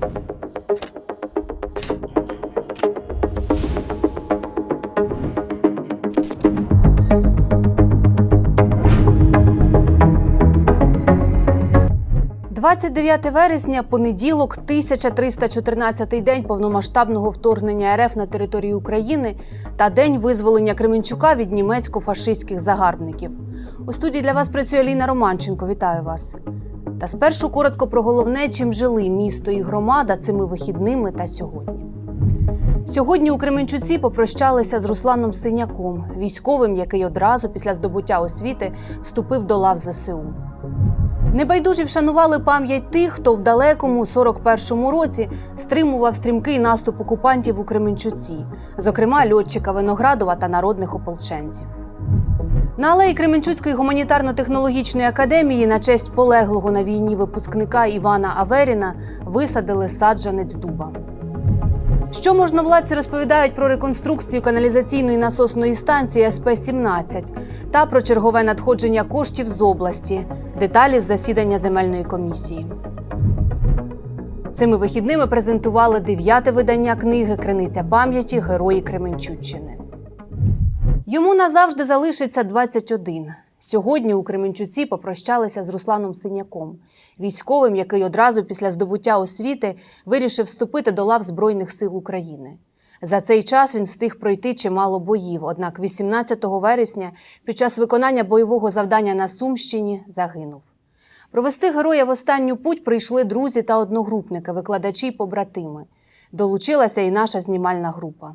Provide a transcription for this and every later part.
– 29 вересня, понеділок, 1314 день повномасштабного вторгнення РФ на територію України та день визволення Кременчука від німецько-фашистських загарбників. У студії для вас працює Ліна Романченко. Вітаю вас. Та спершу коротко про головне, чим жили місто і громада цими вихідними та сьогодні. Сьогодні у Кременчуці попрощалися з Русланом Синяком, військовим, який одразу після здобуття освіти вступив до лав ЗСУ. Небайдужі вшанували пам'ять тих, хто в далекому 41-му році стримував стрімкий наступ окупантів у Кременчуці, зокрема льотчика Виноградова та народних ополченців. На алеї Кременчуцької гуманітарно-технологічної академії на честь полеглого на війні випускника Івана Аверіна висадили саджанець дуба. Що можновладці розповідають про реконструкцію каналізаційної насосної станції СП-17 та про чергове надходження коштів з області. Деталі з засідання земельної комісії. Цими вихідними презентували дев'яте видання книги Криниця пам'яті Герої Кременчуччини. Йому назавжди залишиться 21. Сьогодні у Кременчуці попрощалися з Русланом Синяком, військовим, який одразу після здобуття освіти вирішив вступити до лав Збройних сил України. За цей час він встиг пройти чимало боїв. Однак 18 вересня під час виконання бойового завдання на Сумщині загинув. Провести героя в останню путь прийшли друзі та одногрупники, викладачі й побратими. Долучилася і наша знімальна група.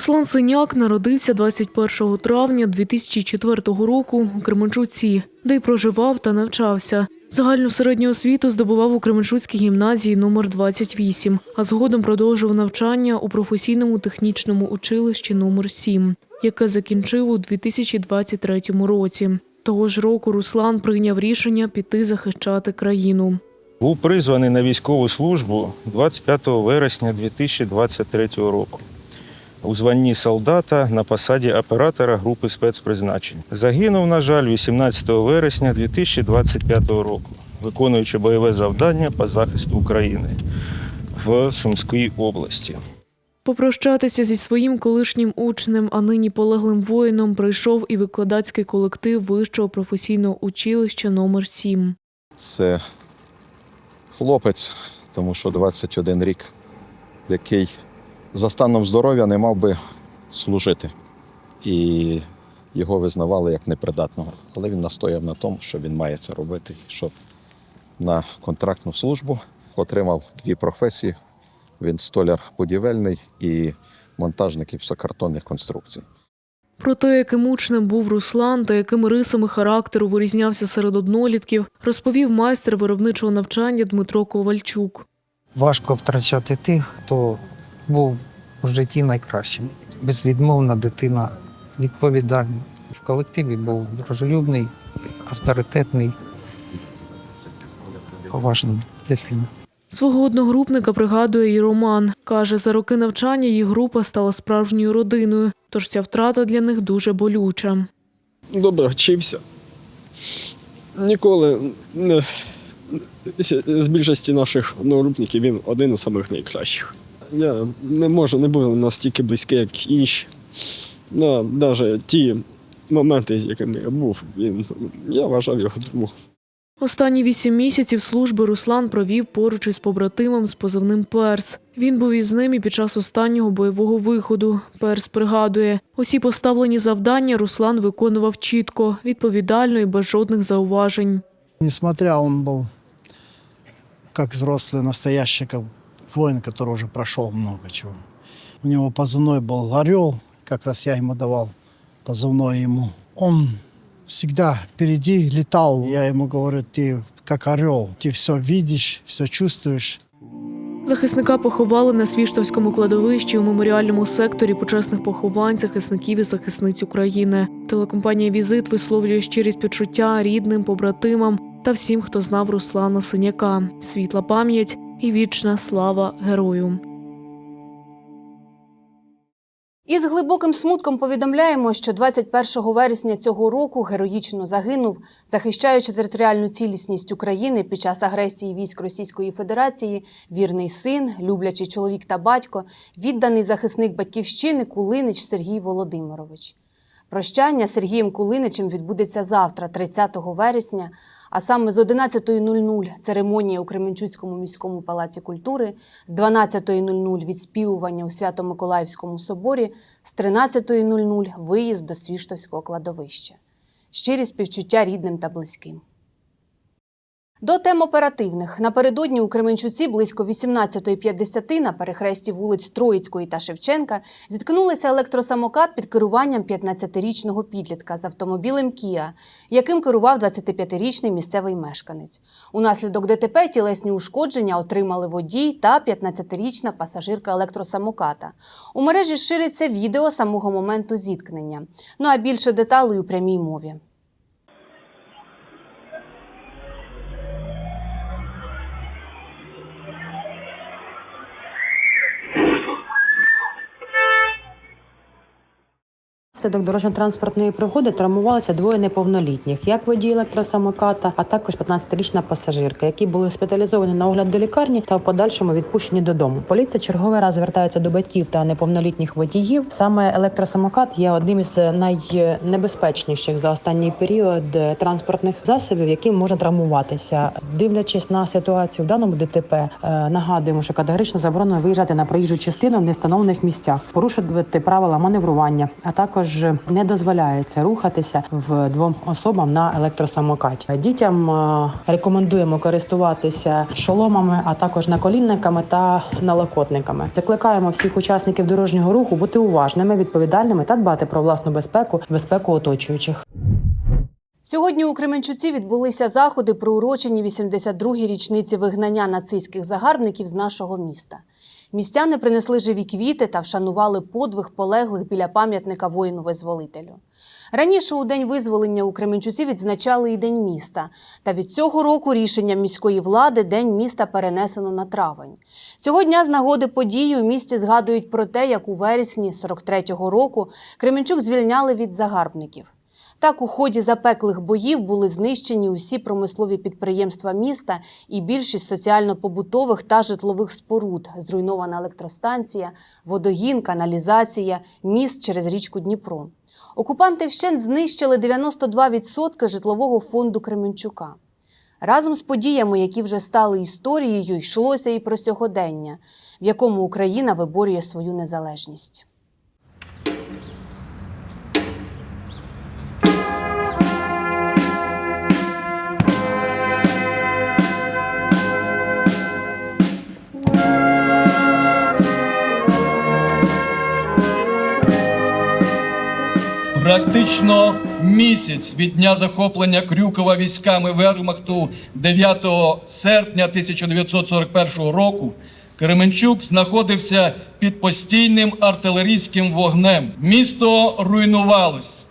Руслан Синяк народився 21 травня 2004 року у Кременчуці, де й проживав та навчався. Загальну середню освіту здобував у Кременчуцькій гімназії номер 28, а згодом продовжив навчання у професійному технічному училищі номер 7, яке закінчив у 2023 році. Того ж року Руслан прийняв рішення піти захищати країну. Був призваний на військову службу 25 вересня 2023 року у званні солдата на посаді оператора групи спецпризначень. Загинув, на жаль, 18 вересня 2025 року, виконуючи бойове завдання по захисту України в Сумській області. Попрощатися зі своїм колишнім учнем, а нині полеглим воїном, прийшов і викладацький колектив Вищого професійного училища номер 7 Це хлопець, тому що 21 рік, який за станом здоров'я не мав би служити. І його визнавали як непридатного. Але він настояв на тому, що він має це робити, що на контрактну службу отримав дві професії. Він столяр будівельний і монтажник гіпсокартонних конструкцій. Про те, яким учнем був Руслан та якими рисами характеру вирізнявся серед однолітків, розповів майстер виробничого навчання Дмитро Ковальчук. Важко втрачати тих, хто був в житті найкращим. Безвідмовна дитина, відповідальна. В колективі був дружелюбний, авторитетний, поважна дитина. Свого одногрупника пригадує і Роман. Каже, за роки навчання їх група стала справжньою родиною, тож ця втрата для них дуже болюча. добре вчився. Ніколи не з більшості наших одногрупників він один із самих найкращих. Я не можу, не був настільки близький, як інші. Ну, навіть ті моменти, з якими я був, він, я вважав його другом. Останні вісім місяців служби Руслан провів поруч із побратимом з позивним Перс. Він був із ним і під час останнього бойового виходу. Перс пригадує, усі поставлені завдання Руслан виконував чітко, відповідально і без жодних зауважень. Несмотря он был как взрослый настоящий воин, который уже прошел много чего. У него позывной был «Орел», как раз я ему давал позывной ему. Он всегда впереди летал. Я ему говорю, ты как орел, ты все видишь, все чувствуешь. Захисника поховали на Свіштовському кладовищі у меморіальному секторі почесних поховань захисників і захисниць України. Телекомпанія Візит висловлює щирі співчуття рідним, побратимам та всім, хто знав Руслана Синяка. Світла пам'ять і вічна слава герою. І з глибоким смутком повідомляємо, що 21 вересня цього року героїчно загинув, захищаючи територіальну цілісність України під час агресії військ Російської Федерації, вірний син, люблячий чоловік та батько, відданий захисник батьківщини Кулинич Сергій Володимирович. Прощання з Сергієм Кулиничем відбудеться завтра, 30 вересня, а саме з 11.00 церемонія у Кременчуцькому міському палаці культури, з 12.00 відспівування у Свято-Миколаївському соборі, з 13.00 виїзд до Свіштовського кладовища. Щирі співчуття рідним та близьким. До тем оперативних напередодні у Кременчуці близько 18.50 на перехресті вулиць Троїцької та Шевченка зіткнулися електросамокат під керуванням 15-річного підлітка з автомобілем Кія, яким керував 25-річний місцевий мешканець. Унаслідок ДТП тілесні ушкодження отримали водій та 15-річна пасажирка електросамоката. У мережі шириться відео самого моменту зіткнення. Ну а більше деталей у прямій мові. Внаслідок дорожньо-транспортної пригоди травмувалися двоє неповнолітніх, як водій електросамоката, а також 15-річна пасажирка, які були госпіталізовані на огляд до лікарні та в подальшому відпущені додому. Поліція черговий раз звертається до батьків та неповнолітніх водіїв. Саме електросамокат є одним із найнебезпечніших за останній період транспортних засобів, яким можна травмуватися. Дивлячись на ситуацію в даному ДТП, е, нагадуємо, що категорично заборонено виїжджати на проїжджу частину в нестановлених місцях, порушувати правила маневрування, а також не дозволяється рухатися в двом особам на електросамокаті. Дітям е, рекомендуємо користуватися шоломами, а також наколінниками та налокотниками. Закликаємо всіх учасників дорожнього руху бути уважними, відповідальними та дбати про власну безпеку, безпеку оточуючих. Сьогодні у Кременчуці відбулися заходи, приурочені 82-й річниці вигнання нацистських загарбників з нашого міста. Містяни принесли живі квіти та вшанували подвиг полеглих біля пам'ятника воїну-визволителю. Раніше у день визволення у Кременчуці відзначали і День міста. Та від цього року рішенням міської влади День міста перенесено на травень. Цього дня з нагоди події у місті згадують про те, як у вересні 43-го року Кременчук звільняли від загарбників. Так, у ході запеклих боїв були знищені усі промислові підприємства міста і більшість соціально-побутових та житлових споруд, зруйнована електростанція, водогін, каналізація, міст через річку Дніпро. Окупанти вщент знищили 92% житлового фонду Кременчука. Разом з подіями, які вже стали історією, йшлося і про сьогодення, в якому Україна виборює свою незалежність. Практично місяць від дня захоплення Крюкова військами Вермахту 9 серпня 1941 року Кременчук знаходився під постійним артилерійським вогнем. Місто руйнувалось,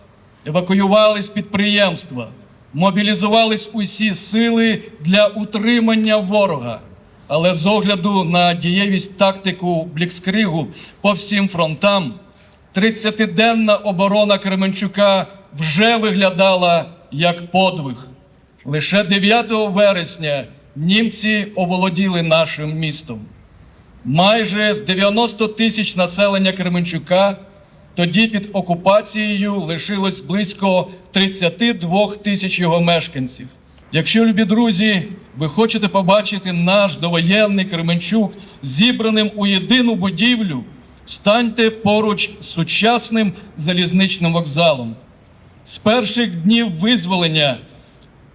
евакуювались підприємства, мобілізувались усі сили для утримання ворога. Але з огляду на дієвість тактику Блікскригу по всім фронтам, 30-денна оборона Кременчука вже виглядала як подвиг. Лише 9 вересня німці оволоділи нашим містом. Майже з 90 тисяч населення Кременчука тоді під окупацією лишилось близько 32 тисяч його мешканців. Якщо, любі друзі, ви хочете побачити наш довоєнний Кременчук зібраним у єдину будівлю, станьте поруч з сучасним залізничним вокзалом. З перших днів визволення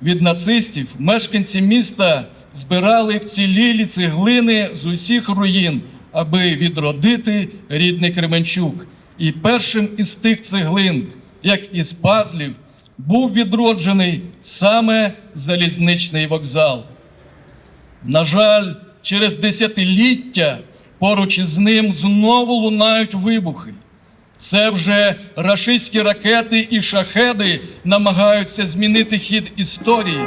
від нацистів мешканці міста збирали вцілілі цеглини з усіх руїн, аби відродити рідний Кременчук. І першим із тих цеглин, як із пазлів, був відроджений саме залізничний вокзал. На жаль, через десятиліття поруч із ним знову лунають вибухи. Це вже рашистські ракети і шахеди намагаються змінити хід історії.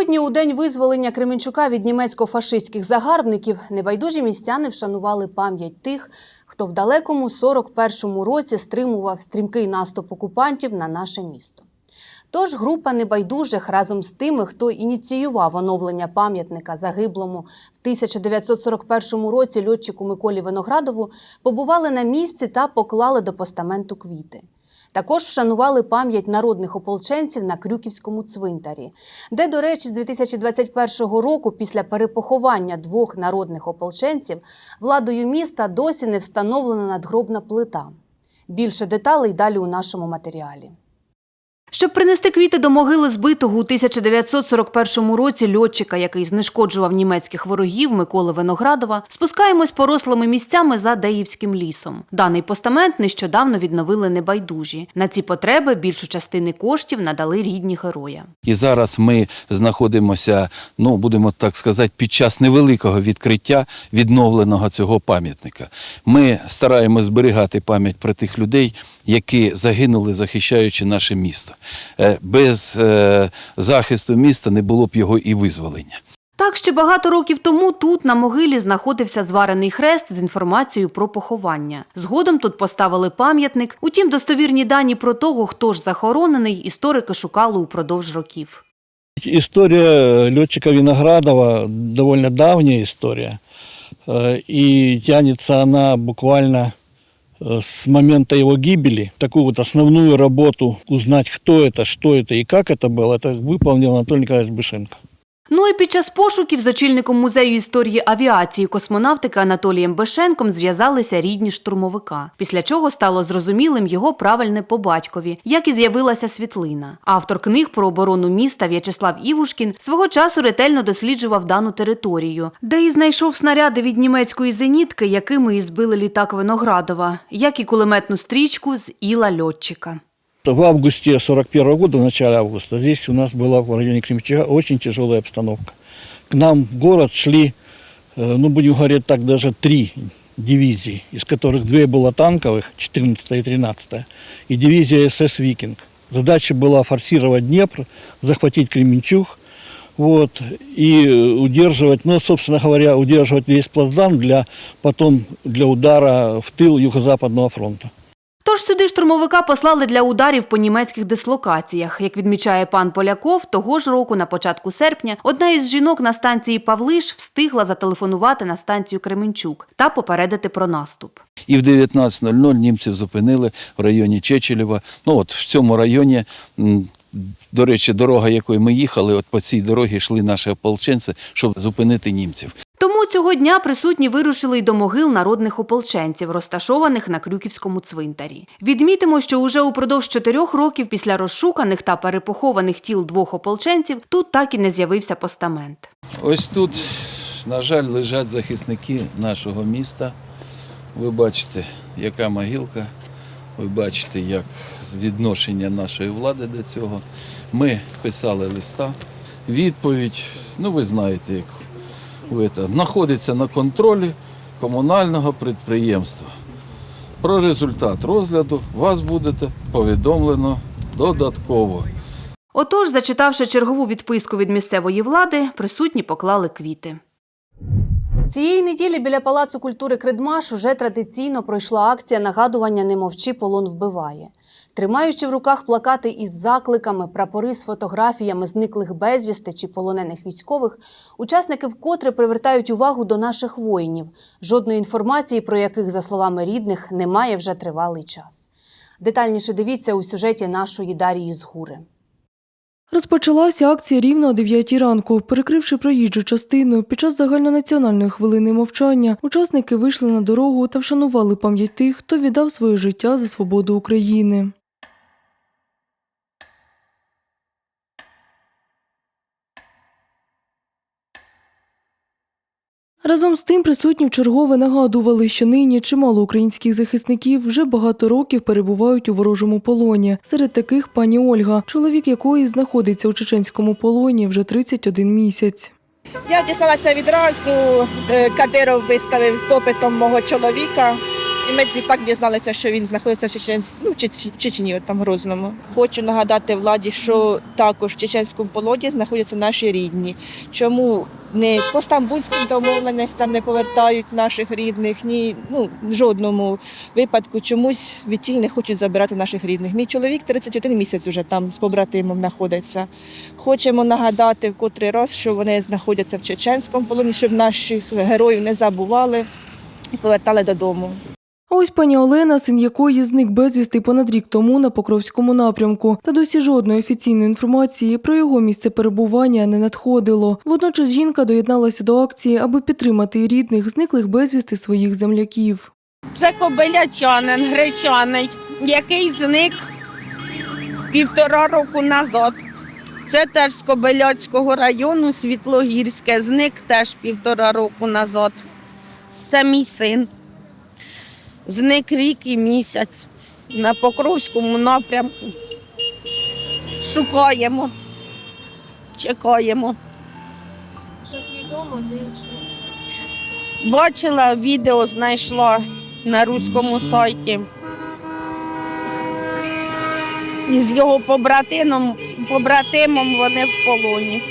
Сьогодні, у день визволення Кременчука від німецько-фашистських загарбників, небайдужі містяни вшанували пам'ять тих, хто в далекому 41-му році стримував стрімкий наступ окупантів на наше місто. Тож група небайдужих разом з тими, хто ініціював оновлення пам'ятника загиблому в 1941 році льотчику Миколі Виноградову, побували на місці та поклали до постаменту квіти. Також вшанували пам'ять народних ополченців на Крюківському цвинтарі, де, до речі, з 2021 року, після перепоховання двох народних ополченців, владою міста досі не встановлена надгробна плита. Більше деталей далі у нашому матеріалі. Щоб принести квіти до могили збитого у 1941 році льотчика, який знешкоджував німецьких ворогів Миколи Виноградова, спускаємось порослими місцями за Деївським лісом. Даний постамент нещодавно відновили небайдужі. На ці потреби більшу частини коштів надали рідні героя. І зараз ми знаходимося, ну будемо так сказати, під час невеликого відкриття відновленого цього пам'ятника. Ми стараємось зберігати пам'ять про тих людей, які загинули, захищаючи наше місто. Е, Без е, захисту міста не було б його і визволення. Так ще багато років тому тут на могилі знаходився зварений хрест з інформацією про поховання. Згодом тут поставили пам'ятник. Утім, достовірні дані про того, хто ж захоронений, історики шукали упродовж років. История летчика Виноградова довольно давняя история. Э, И тянется она буквально с момента его гибели. Такую вот основную работу узнать, кто это, что это и как это было, это выполнил Анатолий Николаевич Бышенко. Ну і під час пошуків з очільником музею історії авіації космонавтики Анатолієм Бешенком зв'язалися рідні штурмовика. Після чого стало зрозумілим його правильне по батькові, як і з'явилася світлина. Автор книг про оборону міста В'ячеслав Івушкін свого часу ретельно досліджував дану територію, де і знайшов снаряди від німецької зенітки, якими і збили літак Виноградова, як і кулеметну стрічку з іла льотчика. В августе 41 года, в начале августа, здесь у нас была в районе Кремчуга очень тяжелая обстановка. К нам в город шли, э, ну, будем говорить так, даже три дивизии, из которых две было танковых, 14 и 13, и дивизия СС «Викинг». Задача была форсировать Днепр, захватить Кременчуг, вот, и удерживать, ну, собственно говоря, удерживать весь плацдарм для, потом для удара в тыл Юго-Западного фронта. Тож сюди штурмовика послали для ударів по німецьких дислокаціях. Як відмічає пан Поляков, того ж року, на початку серпня, одна із жінок на станції Павлиш встигла зателефонувати на станцію Кременчук та попередити про наступ. І в 19.00 німців зупинили в районі Чечелєва. Ну от в цьому районі, до речі, дорога, якою ми їхали, от по цій дорогі йшли наші ополченці, щоб зупинити німців. Тому цього дня присутні вирушили й до могил народних ополченців, розташованих на Крюківському цвинтарі. Відмітимо, що уже упродовж чотирьох років після розшуканих та перепохованих тіл двох ополченців тут так і не з'явився постамент. Ось тут, на жаль, лежать захисники нашого міста. Ви бачите, яка могилка, ви бачите, як відношення нашої влади до цього. Ми писали листа, відповідь, ну ви знаєте, як ви це, знаходиться на контролі комунального підприємства. Про результат розгляду вас буде повідомлено додатково. Отож, зачитавши чергову відписку від місцевої влади, присутні поклали квіти. Цієї неділі біля Палацу культури Кредмаш уже традиційно пройшла акція нагадування Не мовчи, полон вбиває. Тримаючи в руках плакати із закликами, прапори з фотографіями зниклих безвісти чи полонених військових, учасники вкотре привертають увагу до наших воїнів, жодної інформації про яких, за словами рідних, немає вже тривалий час. Детальніше дивіться у сюжеті нашої Дарії Згури. Розпочалася акція рівно о 9 ранку. Перекривши проїжджу частину, під час загальнонаціональної хвилини мовчання учасники вийшли на дорогу та вшанували пам'ять тих, хто віддав своє життя за свободу України. Разом з тим присутні вчергове нагадували, що нині чимало українських захисників вже багато років перебувають у ворожому полоні. Серед таких пані Ольга, чоловік якої знаходиться у чеченському полоні вже 31 місяць. Я дісталася відразу. е, Кадиров виставив з допитом мого чоловіка, І ми так дізналися, що він знаходиться в Чечен... ну, Чечні, там Грозному. Хочу нагадати владі, що також в чеченському полоні знаходяться наші рідні. Чому не по стамбульським домовленостям не повертають наших рідних, ні ну в жодному випадку чомусь відтіль не хочуть забирати наших рідних. Мій чоловік 31 місяць вже там з побратимом знаходиться. Хочемо нагадати в котрий раз, що вони знаходяться в чеченському полоні, щоб наших героїв не забували і повертали додому. Ось пані Олена, син якої зник безвісти понад рік тому на Покровському напрямку. Та досі жодної офіційної інформації про його місце перебування не надходило. Водночас жінка доєдналася до акції, аби підтримати рідних зниклих безвісти своїх земляків. Це кобилячанин, гречаний, який зник півтора року назад. Це теж з Кобиляцького району, Світлогірське, зник теж півтора року назад. Це мій син. Зник рік і місяць на Покровському напрямку. Шукаємо, чекаємо. Бачила відео, знайшла на руському сайті. І з його побратимом, побратимом вони в полоні.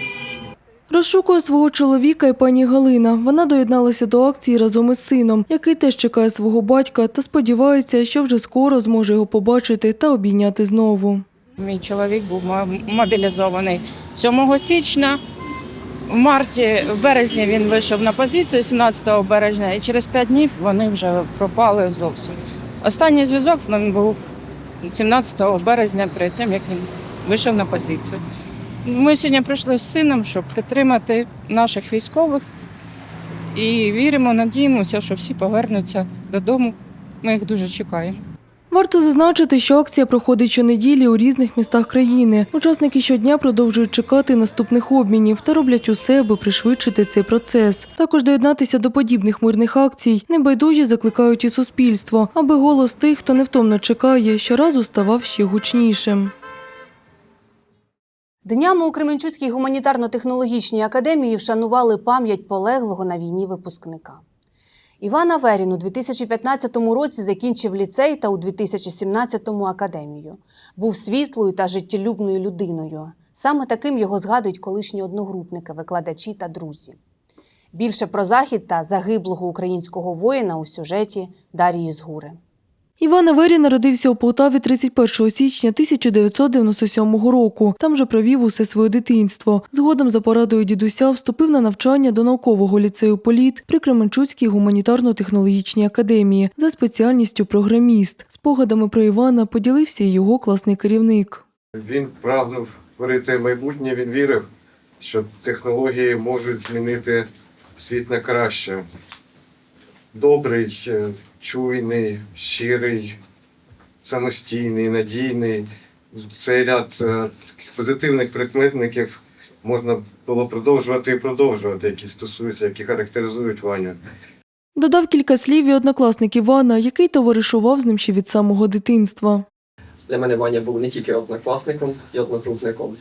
Розшукує свого чоловіка і пані Галина. Вона доєдналася до акції разом із сином, який теж чекає свого батька та сподівається, що вже скоро зможе його побачити та обійняти знову. Мій чоловік був мо- мобілізований 7 січня. В марті, в березні він вийшов на позицію 17 березня, і через 5 днів вони вже пропали зовсім. Останній зв'язок з ним був 17 березня, перед тим як він вийшов на позицію. Ми сьогодні прийшли з сином, щоб підтримати наших військових і віримо, надіємося, що всі повернуться додому. Ми їх дуже чекаємо. Варто зазначити, що акція проходить щонеділі у різних містах країни. Учасники щодня продовжують чекати наступних обмінів та роблять усе, аби пришвидшити цей процес. Також доєднатися до подібних мирних акцій небайдужі закликають і суспільство, аби голос тих, хто невтомно чекає, щоразу ставав ще гучнішим. Днями у Кременчуцькій гуманітарно-технологічній академії вшанували пам'ять полеглого на війні випускника. Іван Аверін у 2015 році закінчив ліцей та у 2017-му академію. Був світлою та життєлюбною людиною. Саме таким його згадують колишні одногрупники, викладачі та друзі. Більше про захід та загиблого українського воїна у сюжеті Дарії Згури. Іван Авері народився у Полтаві 31 січня 1997 року. Там же провів усе своє дитинство. Згодом за порадою дідуся вступив на навчання до наукового ліцею Політ при Кременчуцькій гуманітарно-технологічній академії за спеціальністю програміст. Спогадами про Івана поділився і його класний керівник. Він прагнув творити майбутнє, він вірив, що технології можуть змінити світ на краще. Добрий, чуйний, щирий, самостійний, надійний. Цей ряд е, таких позитивних прикметників можна було продовжувати і продовжувати, які стосуються, які характеризують Ваню. Додав кілька слів і однокласник Івана, який товаришував з ним ще від самого дитинства. Для мене Ваня був не тільки однокласником і одногрупником.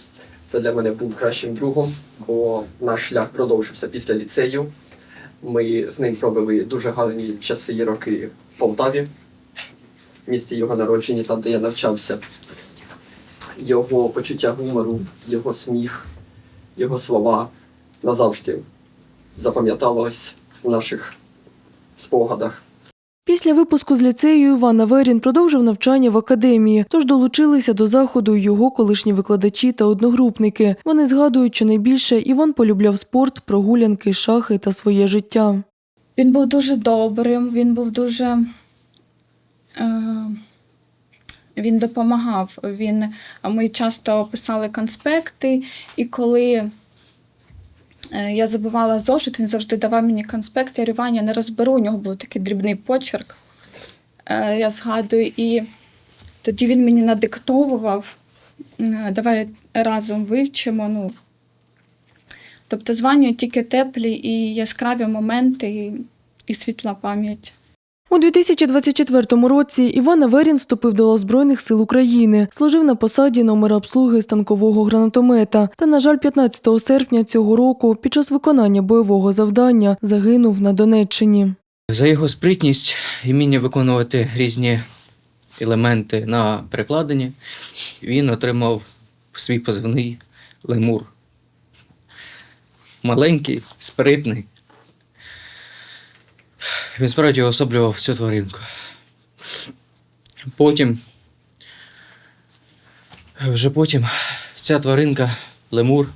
Це для мене був кращим другом, бо наш шлях продовжився після ліцею. Ми з ним провели дуже гарні часи і роки в Полтаві, в місті його народження, там, де я навчався. Його почуття гумору, його сміх, його слова назавжди запам'яталось в наших спогадах. Після випуску з ліцею Іван Аверін продовжив навчання в академії, тож долучилися до заходу його колишні викладачі та одногрупники. Вони згадують, що найбільше Іван полюбляв спорт, прогулянки, шахи та своє життя. Він був дуже добрим, він був дуже. Е, він допомагав. Він, ми часто писали конспекти, і коли я забувала зошит, він завжди давав мені конспект. Я говорю, Ваня, не розберу, у нього був такий дрібний почерк. Е, я згадую, і тоді він мені надиктовував. е, Давай разом вивчимо. Ну, Тобто з тільки теплі і яскраві моменти, і світла пам'ять. У 2024 році Іван Аверін вступив до Збройних сил України, служив на посаді номера обслуги станкового гранатомета. Та, на жаль, 15 серпня цього року під час виконання бойового завдання загинув на Донеччині. За його спритність і вміння виконувати різні елементи на перекладині, він отримав свій позивний лемур. Маленький, спритний. Він справді уособлював всю тваринку. Потім, вже потім ця тваринка, лемур,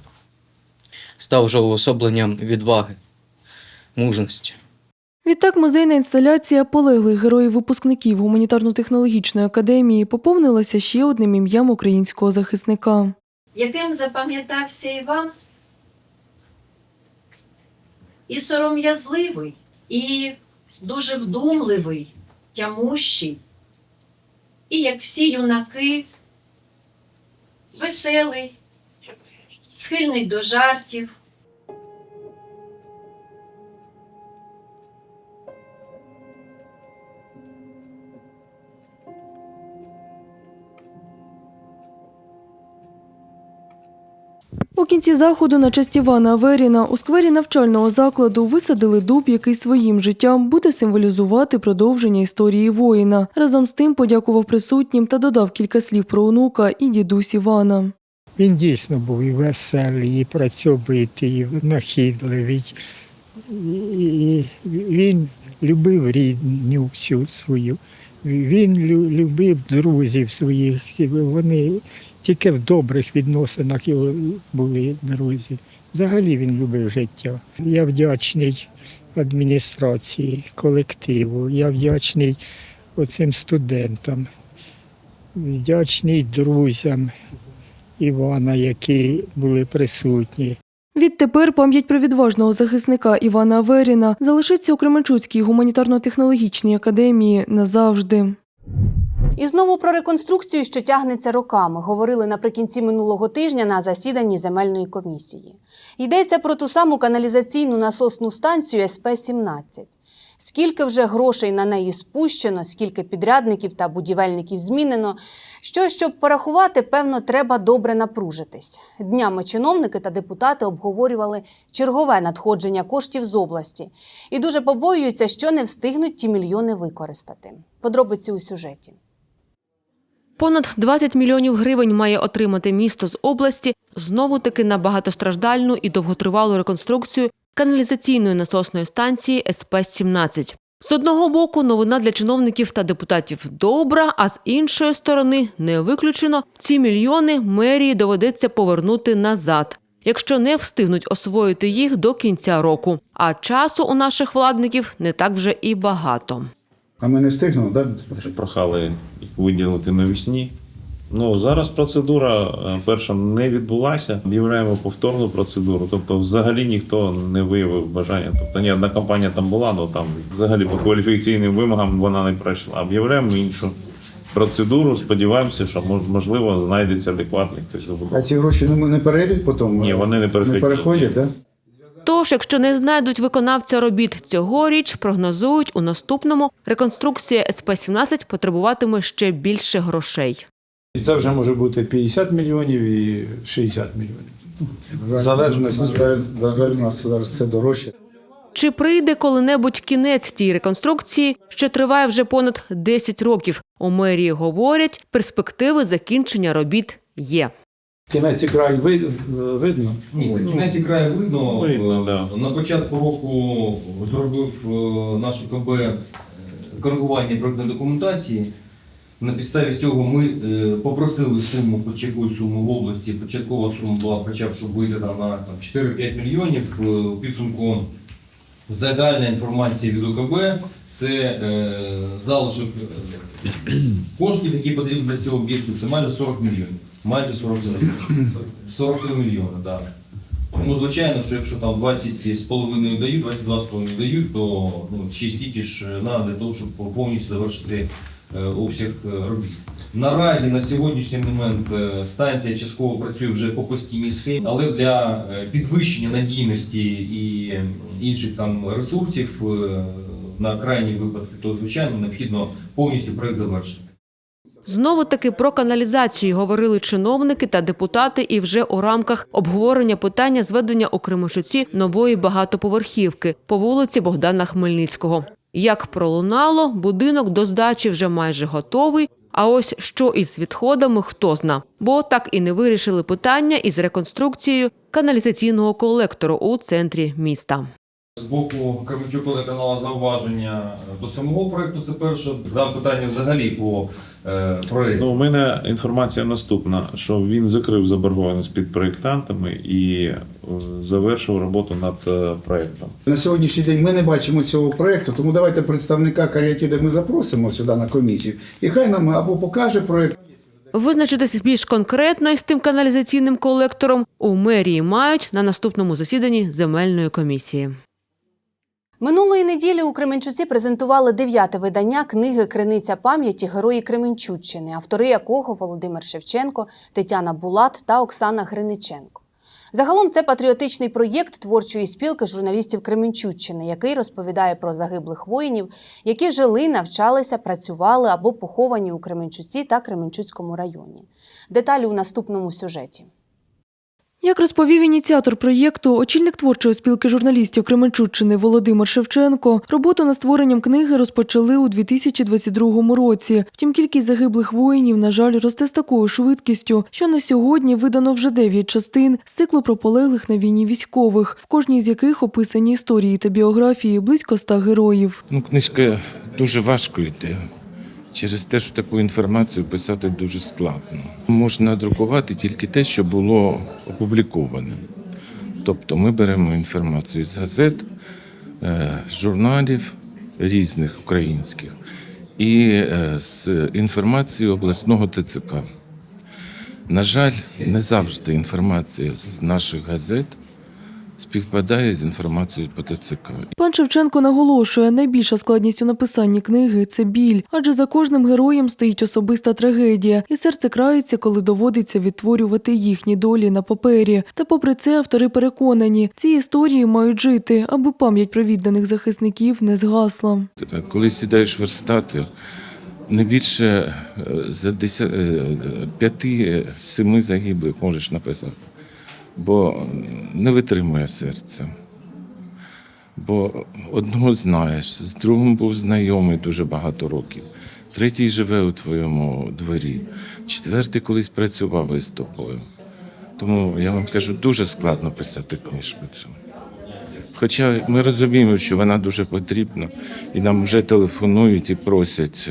став вже уособленням відваги, мужності. Відтак музейна інсталяція полеглих героїв-випускників гуманітарно-технологічної академії поповнилася ще одним ім'ям українського захисника. яким запам'ятався Іван? І сором'язливий, і дуже вдумливий, тямущий. І як всі юнаки, веселий, схильний до жартів. У кінці заходу на честь Івана Аверіна у сквері навчального закладу висадили дуб, який своїм життям буде символізувати продовження історії воїна. Разом з тим подякував присутнім та додав кілька слів про онука і дідусь Івана. Він дійсно був і веселий, і працьовитий, і нахідливий. І він любив рідню всю свою. Він любив друзів своїх. Вони тільки в добрих відносинах його були друзі. Взагалі він любив життя. Я вдячний адміністрації, колективу, я вдячний оцим студентам, вдячний друзям. Івана, які були присутні. Відтепер пам'ять про відважного захисника Івана Аверіна залишиться у Кременчуцькій гуманітарно-технологічній академії назавжди. І знову про реконструкцію, що тягнеться роками, говорили наприкінці минулого тижня на засіданні земельної комісії. Йдеться про ту саму каналізаційну насосну станцію СП-17. Скільки вже грошей на неї спущено, скільки підрядників та будівельників змінено. Що, щоб порахувати, певно, треба добре напружитись. Днями чиновники та депутати обговорювали чергове надходження коштів з області і дуже побоюються, що не встигнуть ті мільйони використати. Подробиці у сюжеті. Понад 20 мільйонів гривень має отримати місто з області знову таки на багатостраждальну і довготривалу реконструкцію каналізаційної насосної станції СП-17. З одного боку, новина для чиновників та депутатів добра, а з іншої сторони, не виключено, ці мільйони мерії доведеться повернути назад, якщо не встигнуть освоїти їх до кінця року. А часу у наших владників не так вже і багато. А ми не встигнемо, да? прохали їх виділити навесні. Ну зараз процедура е, перша не відбулася. Об'являємо повторну процедуру. Тобто, взагалі ніхто не виявив бажання. Тобто ні одна компанія там була, але там взагалі по кваліфікаційним вимогам вона не пройшла. Об'являємо іншу процедуру. Сподіваємося, що мож- можливо знайдеться адекватний хтось забудовник. А ці гроші не, не перейдуть потім? Ні, вони не переходять. Не переходять, так? Да? Тож, якщо не знайдуть виконавця робіт цьогоріч, прогнозують у наступному реконструкція СП-17 потребуватиме ще більше грошей. І це вже може бути 50 мільйонів і 60 мільйонів. Залежно На жаль, нас зараз це дорожче. Чи прийде коли-небудь кінець тій реконструкції, що триває вже понад 10 років? У мерії говорять, перспективи закінчення робіт є. Кінець і край ви- видно. Ні, кінець і край видно. Видно, да. На початку року зробив е, наш КБ е, коригування проектної документації. На підставі цього ми е, попросили суму, якусь суму в області. Початкова сума була хоча щоб вийти там, на там, 4-5 мільйонів. Е, У підсумку загальна інформація від ОКБ це е, залишок коштів, які потрібні для цього об'єкту, це майже 40 мільйонів. Майже 40 мільйонів. 43 мільйони, так. Тому, звичайно, що якщо там 20 з половиною дають, 22 з половиною дають, то ну, ще стільки ж треба для того, щоб повністю завершити обсяг е, робіт. Наразі на сьогоднішній момент е, станція частково працює вже по постійній схемі, але для е, підвищення надійності і е, інших там ресурсів е, на крайні випадки, то звичайно необхідно повністю проект завершити. Знову таки про каналізацію говорили чиновники та депутати, і вже у рамках обговорення питання зведення у Кременчуці нової багатоповерхівки по вулиці Богдана Хмельницького. Як пролунало, будинок до здачі вже майже готовий. А ось що із відходами, хто зна, бо так і не вирішили питання із реконструкцією каналізаційного колектору у центрі міста. З боку Кременчук водоканала зауваження до самого проєкту. Це перше. Дам питання взагалі по е, проєкту. Ну, у мене інформація наступна: що він закрив заборгованість під проєктантами і е, завершив роботу над е, проєктом. На сьогоднішній день ми не бачимо цього проєкту, тому давайте представника каріатіди ми запросимо сюди на комісію. І хай нам або покаже проєкт. Визначитись більш конкретно із тим каналізаційним колектором у мерії мають на наступному засіданні земельної комісії. Минулої неділі у Кременчуці презентували дев'яте видання книги Криниця пам'яті Герої Кременчуччини, автори якого Володимир Шевченко, Тетяна Булат та Оксана Гриниченко. Загалом це патріотичний проєкт творчої спілки журналістів Кременчуччини, який розповідає про загиблих воїнів, які жили, навчалися, працювали або поховані у Кременчуці та Кременчуцькому районі. Деталі у наступному сюжеті. Як розповів ініціатор проєкту, очільник творчої спілки журналістів Кременчуччини Володимир Шевченко, роботу над створенням книги розпочали у 2022 році. Втім, кількість загиблих воїнів, на жаль, росте з такою швидкістю, що на сьогодні видано вже дев'ять частин з циклу про полеглих на війні військових, в кожній з яких описані історії та біографії близько ста героїв. Ну, книжка дуже важко йде. Через те, що таку інформацію писати дуже складно. Можна друкувати тільки те, що було опубліковане. Тобто ми беремо інформацію з газет, е, журналів різних українських і е, з інформації обласного ТЦК. На жаль, не завжди інформація з наших газет співпадає з інформацією по ТЦК. Пан Шевченко наголошує, найбільша складність у написанні книги це біль, адже за кожним героєм стоїть особиста трагедія, і серце крається, коли доводиться відтворювати їхні долі на папері. Та попри це автори переконані, ці історії мають жити, аби пам'ять про відданих захисників не згасла. Коли сідаєш верстати, не більше е, за десят- е, п'яти-семи загиблих можеш написати, бо не витримує серце. Бо одного знаєш, з другим був знайомий дуже багато років, третій живе у твоєму дворі, четвертий колись працював із тобою. Тому я вам кажу, дуже складно писати книжку цю. Хоча ми розуміємо, що вона дуже потрібна, і нам вже телефонують і просять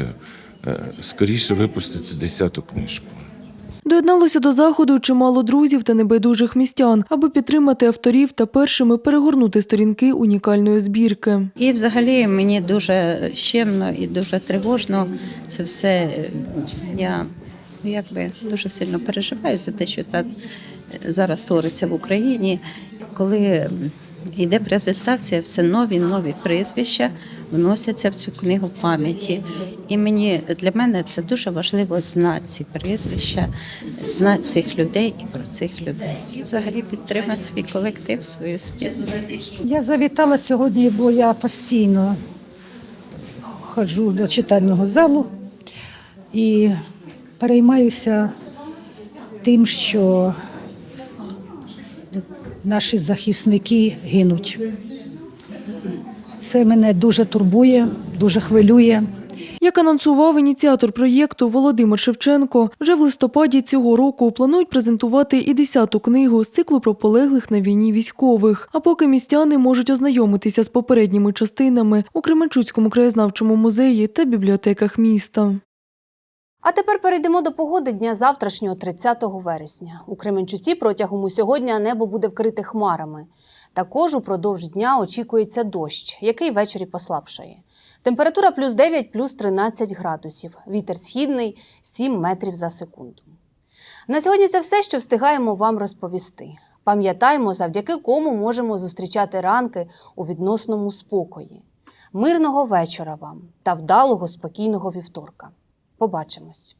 е, скоріше випустити десяту книжку. Доєдналося до заходу чимало друзів та небайдужих містян, аби підтримати авторів та першими перегорнути сторінки унікальної збірки. І взагалі мені дуже щемно і дуже тривожно це все. Я ну, якби дуже сильно переживаю за те, що за- зараз твориться в Україні, коли йде презентація, все нові нові прізвища вносяться в цю книгу пам'яті. І мені для мене це дуже важливо знати ці прізвища, знати цих людей і про цих людей. І взагалі підтримати свій колектив, свою спільну. Я завітала сьогодні, бо я постійно ходжу до читального залу і переймаюся тим, що наші захисники гинуть. Це мене дуже турбує, дуже хвилює. Як анонсував ініціатор проєкту Володимир Шевченко, вже в листопаді цього року планують презентувати і десяту книгу з циклу про полеглих на війні військових. А поки містяни можуть ознайомитися з попередніми частинами у Кременчуцькому краєзнавчому музеї та бібліотеках міста. А тепер перейдемо до погоди дня завтрашнього, 30 вересня. У Кременчуці протягом усього дня небо буде вкрите хмарами. Також упродовж дня очікується дощ, який ввечері послабшає. Температура плюс 9, плюс 13 градусів. Вітер східний 7 метрів за секунду. На сьогодні це все, що встигаємо вам розповісти. Пам'ятаємо, завдяки кому можемо зустрічати ранки у відносному спокої. Мирного вечора вам та вдалого спокійного вівторка. Побачимось.